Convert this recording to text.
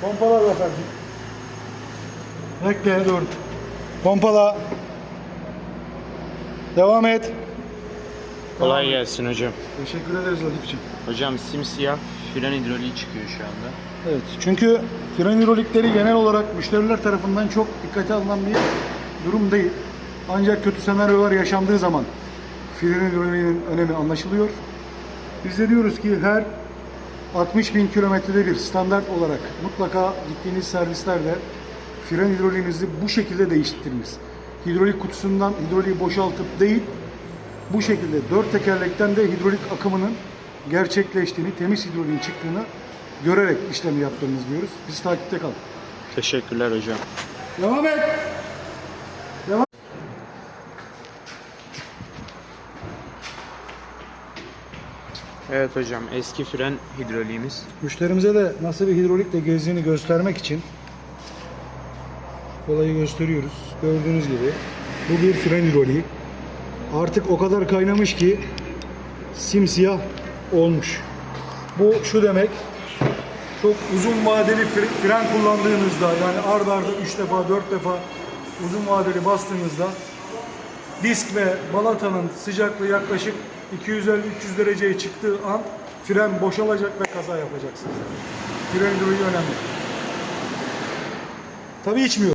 Pompala Zafer'cim. Bekle dur. Pompala. Devam et. Kolay gelsin hocam. Teşekkür ederiz Latif'ciğim. Hocam simsiyah fren hidroliği çıkıyor şu anda. Evet çünkü fren hidrolikleri genel olarak müşteriler tarafından çok dikkate alınan bir durum değil. Ancak kötü senaryolar yaşandığı zaman fren hidroliğinin önemi anlaşılıyor. Biz de diyoruz ki her 60 bin kilometrede bir standart olarak mutlaka gittiğiniz servislerde fren hidroliğinizi bu şekilde değiştiriniz. Hidrolik kutusundan hidroliği boşaltıp değil, bu şekilde dört tekerlekten de hidrolik akımının gerçekleştiğini, temiz hidroliğin çıktığını görerek işlemi yaptığımız diyoruz. Biz takipte kalın. Teşekkürler hocam. Devam et. Evet hocam eski fren hidroliğimiz. Müşterimize de nasıl bir hidrolikle gezdiğini göstermek için olayı gösteriyoruz. Gördüğünüz gibi bu bir fren hidroliği. Artık o kadar kaynamış ki simsiyah olmuş. Bu şu demek çok uzun vadeli fre- fren kullandığınızda yani ard arda 3 defa 4 defa uzun vadeli bastığınızda disk ve balatanın sıcaklığı yaklaşık 250-300 dereceye çıktığı an fren boşalacak ve kaza yapacaksınız. Fren hidroliği önemli. Tabii içmiyor.